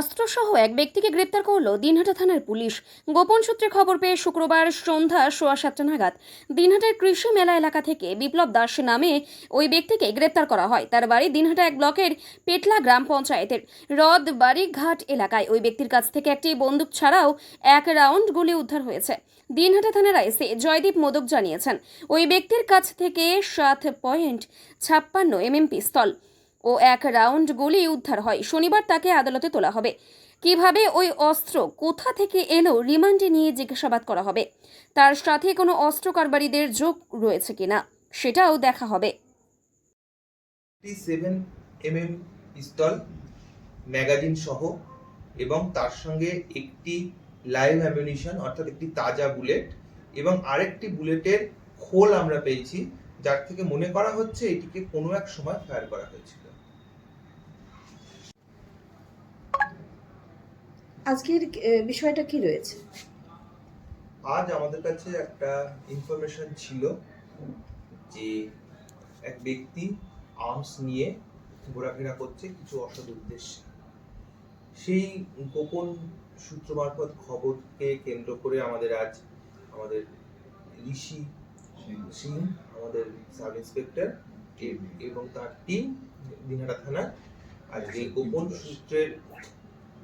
অস্ত্রসহ এক ব্যক্তিকে গ্রেপ্তার করল দিনহাটা থানার পুলিশ। গোপন সূত্রে খবর পেয়ে শুক্রবার সন্ধ্যা সোয়া সাতটা নাগাদ দিনহাটার কৃষি মেলা এলাকা থেকে বিপ্লব দাস নামে ওই ব্যক্তিকে গ্রেপ্তার করা হয়। তার বাড়ি দিনহাটা এক ব্লকের পেটলা গ্রাম পঞ্চায়েতের হ্রদ বাড়িঘাট এলাকায় ওই ব্যক্তির কাছ থেকে একটি বন্দুক ছাড়াও এক রাউন্ড গুলি উদ্ধার হয়েছে। দিনহাটা থানার আইসি জয়দীপ মোদক জানিয়েছেন, ওই ব্যক্তির কাছ থেকে সাত পয়েন্ট ছাপ্পান্ন এমএম পিস্তল ও এক রাউন্ড গুলি উদ্ধার হয়। শনিবার তাকে আদালতে তোলা হবে। কীভাবে ওই অস্ত্র কোথা থেকে এলো রিমান্ডে নিয়ে জিজ্ঞাসাবাদ করা হবে। তার সাথে কোনো অস্ত্র কারবারিদের যোগ রয়েছে কিনা সেটাও দেখা হবে। পিস্তল, ম্যাগাজিন সহ এবং তার সঙ্গে একটি লাইভ অ্যামিউনিশন অর্থাৎ একটি তাজা বুলেট এবং আরেকটি বুলেটের খোল আমরা পেয়েছি, যার থেকে মনে করা হচ্ছে এটিকে কোনো এক সময় ফায়ার করা হয়েছিল। আজকের বিষয়টা কি রয়েছে? আজ আমাদের কাছে একটা ইনফরমেশন ছিল যে এক ব্যক্তি আর্মস নিয়ে ঘোরাফেরা করছে কিছু অসৎ উদ্দেশ্যে। সেই গোপন সূত্র মারফত খবরকে কেন্দ্র করে আমাদের আজ আমাদের ঋষি সিং আমাদের সাব ইন্সপেক্টর এবং তার টিম দিনহাটা থানার আজকে গোপন সূত্রের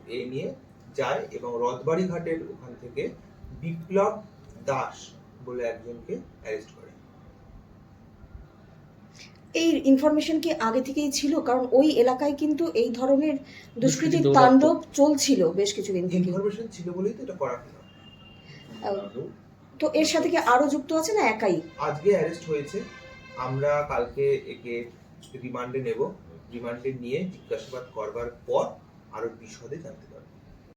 এ নিয়ে যায় এবং রথবাড়ি ঘাটের ওখান থেকে বিপ্লব দাস বলে একজনকে অ্যারেস্ট করে। এই ইনফরমেশন কি আগে থেকেই ছিল? কারণ ওই এলাকায় কিন্তু এই ধরনের দুষ্কৃতির তাণ্ডব চলছিল বেশ কিছুদিন থেকে। ইনফরমেশন ছিল বলেই তো এটা করা হলো। তো এর সাথে কি আরও যুক্ত আছে না একাই? আজকে অ্যারেস্ট হয়েছে। আমরা কালকে একে রিমান্ডে নেব। রিমান্ডে নিয়ে জিজ্ঞাসাবাদ করবার পর আরও বিশদে জানতে পারব।